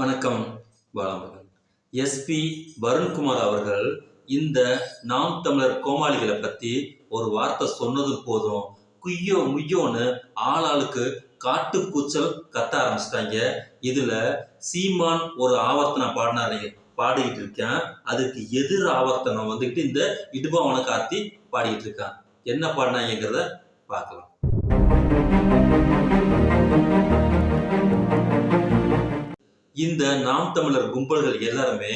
வணக்கம் பாலமகன். எஸ்பி வருண்குமார் அவர்கள் இந்த நாம் தமிழர் கோமாளிகளை பத்தி ஒரு வார்த்தை சொன்னது போதும் குய்யோ முய்யோன்னு ஆளாளுக்கு காட்டு கூச்சல் கத்த ஆரம்பிச்சிட்டாங்க. இதுல சீமான் ஒரு ஆவர்த்தனை பாடினாரு பாடிக்கிட்டு இருக்கேன். அதுக்கு எதிர் ஆவர்த்தனம் வந்துட்டு இந்த இடுபாவன கார்த்தி பாடிக்கிட்டு இருக்கான். என்ன பாடினாங்கிறத பார்க்கலாம். இந்த நாம் தமிழர் கும்பல்கள் எல்லாருமே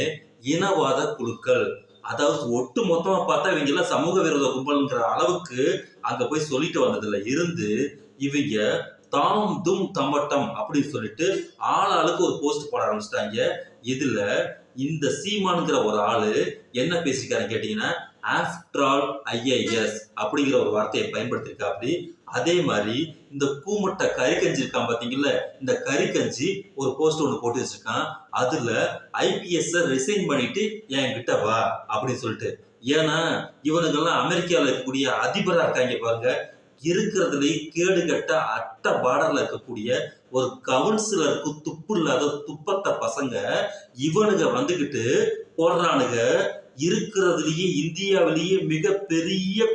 இனவாத குழுக்கள். அதாவது ஒட்டு மொத்தமா பார்த்தா இவங்க எல்லாம் சமூக விரோத கும்பல்ங்கிற அளவுக்கு அங்க போய் சொல்லிட்டு வந்ததுல இருந்து இவங்க தாம் தும் தம்பட்டம் அப்படின்னு சொல்லிட்டு ஆள் ஆளுக்கு ஒரு போஸ்ட் போட ஆரம்பிச்சிட்டாங்க. இதுல இந்த சீமானுங்கிற ஒரு ஆளு என்ன பேசிக்காரன்னு கேட்டீங்கன்னா ஆஃப்டர் ஆல் ஐஏஎஸ் அப்படிங்கிற ஒரு வார்த்தையை பயன்படுத்தியிருக்காப்படி அதே மாதிரி இந்த கூமுட்டை கறிக்கஞ்சி இருக்கான் பாத்தீங்கல்ல இந்த கறிக்கஞ்சி ஒரு போஸ்ட் ஒன்று போட்டு வச்சிருக்கான். அதில் ஐபிஎஸ் ரிசைன் பண்ணிட்டு என்கிட்ட வா அப்படின்னு சொல்லிட்டு. ஏன்னா இவனுங்கெல்லாம் அமெரிக்காவில் இருக்கக்கூடிய அதிபராக இருக்காங்க பாருங்க. இருக்கிறதுலே கேடு கட்ட அட்ட பார்டர்ல இருக்கக்கூடிய ஒரு கவுன்சிலருக்கு துப்பு இல்லாத துப்பத்த பசங்க இவனுங்க வந்துகிட்டு போடுறானுங்க. இருக்கிறதுலயே இந்தியாவிலேயே மிகப்பெரிய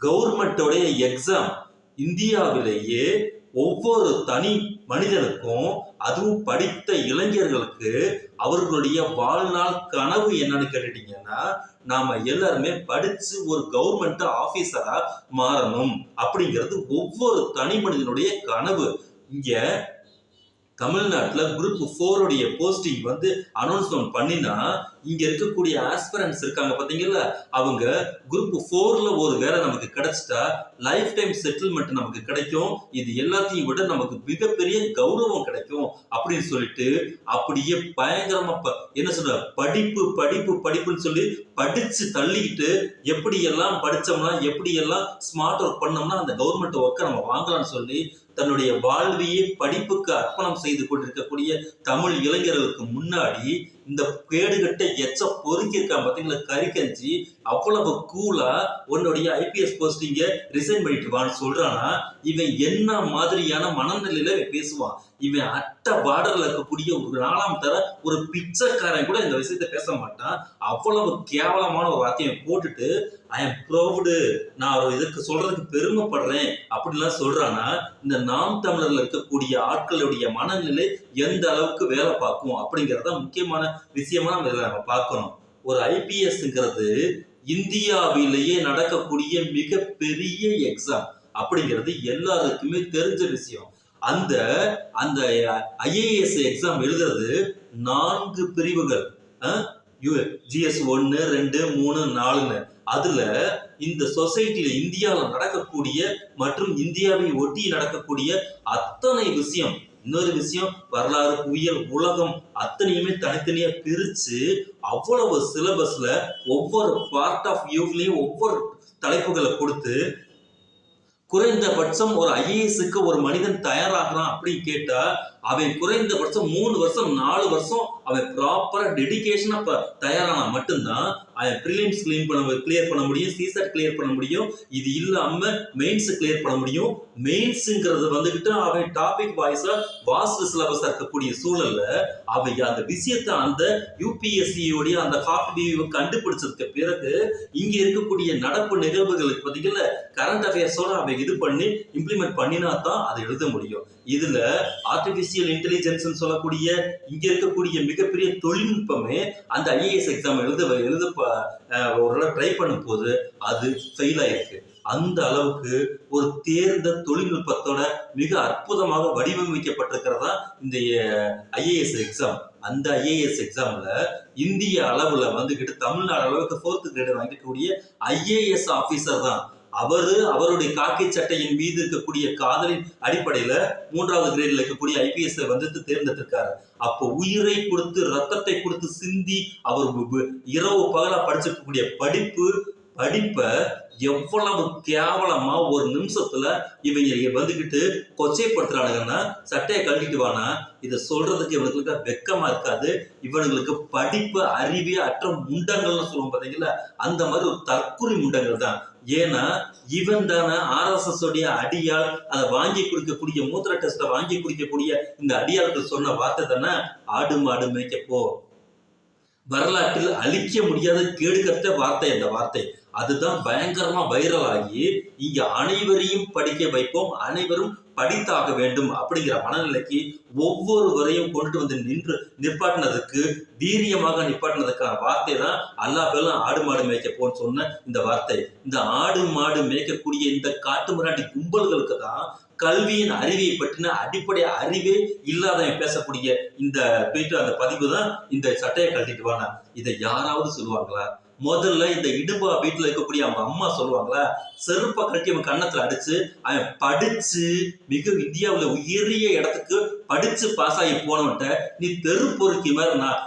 கவர்மெண்டோடைய எக்ஸாம் இந்தியாவிலேயே ஒவ்வொரு தனி மனிதனுக்கும் அதுவும் படித்த இளைஞர்களுக்கு அவர்களுடைய வாழ்நாள் கனவு என்னன்னு கேட்டுட்டீங்கன்னா நாம எல்லாருமே படிச்சு ஒரு கவர்மெண்ட் ஆபீசரா மாறணும். அப்படிங்கிறது ஒவ்வொரு தனி மனிதனுடைய கனவு. இங்க தமிழ்நாட்டில் குரூப் ஃபோருடைய போஸ்டிங் வந்து அனௌன்ஸ்மெண்ட் பண்ணினா இங்கே இருக்கக்கூடிய ஆஸ்பிரன்ஸ் இருக்காங்க பாத்தீங்களா அவங்க குரூப் ஃபோர்ல ஒரு வேலை நமக்கு கிடைச்சிட்டா லைஃப் டைம் செட்டில்மெண்ட் நமக்கு கிடைக்கும். இது எல்லாத்தையும் விட நமக்கு மிகப்பெரிய கௌரவம் கிடைக்கும் அப்படின்னு சொல்லிட்டு அப்படியே பயங்கரமாக ப- என்ன சொல்ற படிப்பு படிப்பு படிப்புன்னு சொல்லி படித்து தள்ளிக்கிட்டு எப்படி எல்லாம் படித்தோம்னா எப்படி எல்லாம் ஸ்மார்ட் ஒர்க் பண்ணோம்னா அந்த கவர்மெண்ட் ஒர்க்கை நம்ம வாங்கலாம்னு சொல்லி தன்னுடைய வாழ்வையே படிப்புக்கு அர்ப்பணம் செய்து கொண்டிருக்கக்கூடிய தமிழ் இளைஞர்களுக்கு முன்னாடி இந்த கேடுகட்ட எச்ச பொறுக்கியிருக்கான் பார்த்தீங்களா? கறிக்கஞ்சி அவ்வளவு கூலா உன்னுடைய ஐபிஎஸ் போஸ்டிங்க ரிசைன் பண்ணிட்டு வான்னு சொல்றானா இவன் என்ன மாதிரியான மனநிலையில இவன் பேசுவான்? இவன் அட்ட பார்டர்ல இருக்கக்கூடிய ஒரு நாலாம் தர ஒரு பிச்சைக்காரன் கூட இந்த விஷயத்த பேச மாட்டான். அவ்வளவு கேவலமான ஒரு வார்த்தையை போட்டுட்டு ஐ எம் ப்ரௌடு நான் ஒரு இதுக்கு சொல்றதுக்கு பெருமைப்படுறேன் அப்படிலாம் சொல்றான்னா இந்த நாம் தமிழர்ல இருக்கக்கூடிய ஆட்களுடைய மனநிலை எந்த அளவுக்கு வேலை பார்க்கும் அப்படிங்கறத முக்கியமான விஷயமா நம்ம இதில் நம்ம பார்க்கணும். ஒரு ஐபிஎஸ்ங்கிறது இந்தியாவிலேயே நடக்கக்கூடிய மிகப்பெரிய எக்ஸாம் அப்படிங்கிறது எல்லாருக்குமே தெரிஞ்ச விஷயம். அந்த அந்த ஐஏஎஸ் எக்ஸாம் எழுதுறது நான்கு பிரிவுகள் ஜிஎஸ் ஒன்று ரெண்டு மூணு நாலுன்னு. அதுல இந்த சொசைட்டில இந்தியாவில் நடக்கக்கூடிய மற்றும் இந்தியாவை ஒட்டி நடக்கக்கூடிய அத்தனை விஷயம் இன்னொரு விஷயம் வரலாறு புவியியல் உலகம் அத்தனையுமே தனித்தனியா பிரிச்சு அவ்வளவு சிலபஸ்ல ஒவ்வொரு பார்ட் ஆஃப் வியூலையும் ஒவ்வொரு தலைப்புகளை கொடுத்து குறைந்தபட்சம் ஒரு ஐஏஎஸ்க்கு ஒரு மனிதன் தயாராகிறான் அப்படின்னு கேட்டா அவன் குறைந்தபட்சம் மூணு வருஷம் நாலு வருஷம் அவன் ப்ராப்பரா டெடிக்கேஷனா தயாரானா மட்டும்தான் அவன் ப்ரிலிம்ஸ் கிளீன் பண்ண கிளியர் பண்ண முடியும் சீசர் கிளியர் பண்ண முடியும். இது இல்லாம மெயின்ஸ் கிளியர் பண்ண முடியும். மெயின்ஸுங்கிறது வந்துகிட்டு அவன் டாபிக் வாய்ஸா வாஸ்ட் சிலபஸ் இருக்கக்கூடிய சூழல்ல அவன் அந்த விஷயத்தை அந்த யூபிஎஸ்சியோடைய அந்த காப்பி கண்டுபிடிச்சதுக்கு பிறகு இங்க இருக்கக்கூடிய நடப்பு நிகழ்வுகளுக்கு பார்த்தீங்கன்னா கரண்ட் அஃபேர்ஸோட அவன் இது பண்ணி இம்ப்ளிமெண்ட் பண்ணினா தான் அதை எழுத முடியும். இதுல ஆர்டிபிஷியல் இன்டெலிஜென்ஸ் சொல்லக்கூடிய இங்க இருக்கக்கூடிய மிகப்பெரிய தொழில்நுட்பமே அந்த ஐஏஎஸ் எக்ஸாம் எழுத எழுத ப- ஒரு ட்ரை பண்ணும் போது அது ஃபெயில் ஆயிருக்கு. அந்த அளவுக்கு ஒரு தேர்ந்த தொழில்நுட்பத்தோட மிக அற்புதமாக வடிவமைக்கப்பட்டிருக்கிறதா இந்த ஐஏஎஸ் எக்ஸாம் அந்த ஐஏஎஸ் எக்ஸாம்ல இந்திய அளவுல வந்துகிட்டு தமிழ்நாடு அளவுக்கு ஃபோர்த் கிரேட் வாங்கிக்கக்கூடிய ஐஏஎஸ் ஆபீசர் தான் அவரு அவருடைய காக்கி சட்டையின் மீது இருக்கக்கூடிய காதலின் அடிப்படையில மூன்றாவது கிரேட்ல இருக்கக்கூடிய ஐபிஎஸ் வந்து தேர்ந்தெடுத்திருக்காரு. அப்போ உயிரை கொடுத்து ரத்தத்தை கொடுத்து சிந்தி அவர் இரவு பகலா படிச்சிருக்கக்கூடிய படிப்பு படிப்பை எவ்வளவு கேவலமா ஒரு நிமிஷத்துல இவங்க வந்துக்கிட்டு கொச்சைப்படுத்துறானுங்கன்னா சட்டையை கழட்டிட்டு வானா? இதை சொல்றதுக்கு இவனுக்கு வெக்கமா இருக்காது. இவனுங்களுக்கு படிப்பு அறிவே அற்ற முண்டங்கள்னு சொல்லுவோம் பாத்தீங்களா? அந்த மாதிரி ஒரு தற்குறி முண்டங்கள் தான். ஏன்னா இவன் தானே ஆர்எஸ்எஸ் உடைய அடியாள் அதை வாங்கி குடிக்கக்கூடிய மூத்திர டெஸ்ட்டை வாங்கி குடிக்கக்கூடிய இந்த அடியாள்கள் சொன்ன வார்த்தை தானே? ஆடு மாடு மேய்க்க போ. வரலாற்றில் அழிக்க முடியாத கேடுகட்ட வார்த்தை அந்த வார்த்தை. அதுதான் பயங்கரமா வைரல் ஆகி இங்க அனைவரையும் படிக்க வைப்போம் அனைவரும் படித்தாக வேண்டும் அப்படிங்கிற மனநிலைக்கு ஒவ்வொருவரையும் கொண்டு வந்து நின்று நிப்பாட்டினதுக்கு வீரியமாக நிப்பாட்டினதுக்கான வார்த்தை தான் அல்லா பேரும் ஆடு மாடு மேய்க்க போன்னு சொன்ன இந்த வார்த்தை. இந்த ஆடு மாடு மேய்க்கக்கூடிய இந்த காட்டு மிராண்டி கும்பல்களுக்கு தான் கல்வியின் அறிவியை பற்றின அடிப்படை அறிவே இல்லாதவன் பேசக்கூடிய இந்த அந்த பதிவு தான் இந்த சட்டையை கழட்டிட்டு வானா. இதை யாராவது சொல்லுவாங்களா? முதல்ல இந்த இடுபா வீட்டுல இருக்கக்கூடிய அவங்க அம்மா சொல்லுவாங்களா செருப்பை கட்டி அவன் கன்னத்தில் அடிச்சு அவன் படிச்சு மிக இந்தியாவுல உயரிய இடத்துக்கு படிச்சு பாஸ் ஆகி போனவன்ட்ட நீ தெரு பொறுக்கி மாதிரி நான்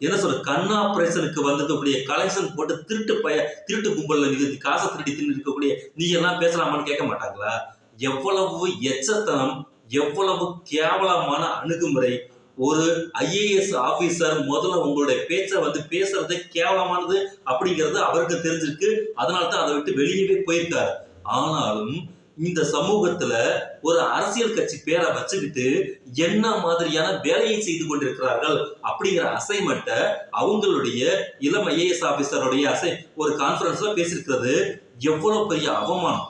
என்ன சொல்ற கண் ஆபரேஷனுக்கு வந்திருக்கக்கூடிய கலெக்ஷன் போட்டு திருட்டு பய திருட்டு கும்பல்ல நீ காசை திருடி தின்னு இருக்கக்கூடிய நீ எல்லாம் பேசலாமான்னு கேட்க மாட்டாங்களா? எவ்வளவு எச்சத்தனம் எவ்வளவு கேவலமான அணுகுமுறை ஒரு ஐஏஎஸ் ஆபீசர் முதல்ல உங்களுடைய பேச்சை வந்து பேசுறது கேவலமானது அப்படிங்கிறது அவருக்கு தெரிஞ்சிருக்கு. அதனால தான் அதை விட்டு வெளியவே போயிருக்காரு. ஆனாலும் இந்த சமூகத்துல ஒரு அரசியல் கட்சி பேரை வச்சுக்கிட்டு என்ன மாதிரியான வேலையை செய்து கொண்டிருக்கிறார்கள் அப்படிங்கிற அசைன்மெண்ட்டை அவங்களுடைய இளம் ஐஏஎஸ் ஆபீசருடைய அசை ஒரு கான்ஃபரன்ஸ்ல பேசியிருக்கிறது. எவ்வளவு பெரிய அவமானம்.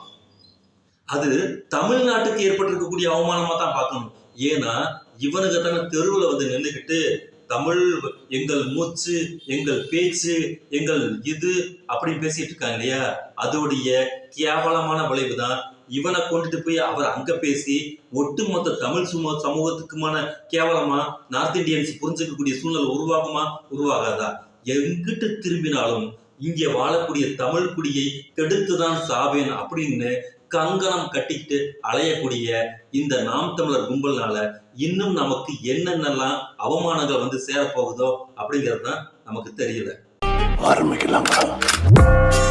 அது தமிழ்நாட்டுக்கு ஏற்பட்டிருக்கக்கூடிய அவமானமா தான் பார்க்கணும். ஏன்னா இவனுக்கு தானே தெருவில் வந்து நின்றுக்கிட்டு தமிழ் எங்கள் மூச்சு எங்கள் பேச்சு எங்கள் இது அப்படின்னு பேசிட்டு இருக்காங்க இல்லையா? அதோடைய கேவலமான விளைவு தான் இவனை கொண்டுட்டு போய் அவர் அங்க பேசி ஒட்டுமொத்த தமிழ் சும சமூகத்துக்குமான கேவலமா நார்த் இந்தியன்ஸ் புரிஞ்சுக்கக்கூடிய சூழ்நிலை உருவாகுமா? உருவாகாதா? எங்கிட்டு திரும்பினாலும் இங்கே வாழக்கூடிய தமிழ் குடியை கெடுத்துதான் சாவேன் அப்படின்னு கங்கணம் கட்டிக்கிட்டு அலையக்கூடிய இந்த நாம் தமிழர் கும்பல்னால இன்னும் நமக்கு என்னென்னலாம் அவமானங்கள் வந்து சேரப்போகுதோ அப்படிங்கிறது தான் நமக்கு தெரியல. ஆரம்பிக்கலாம்.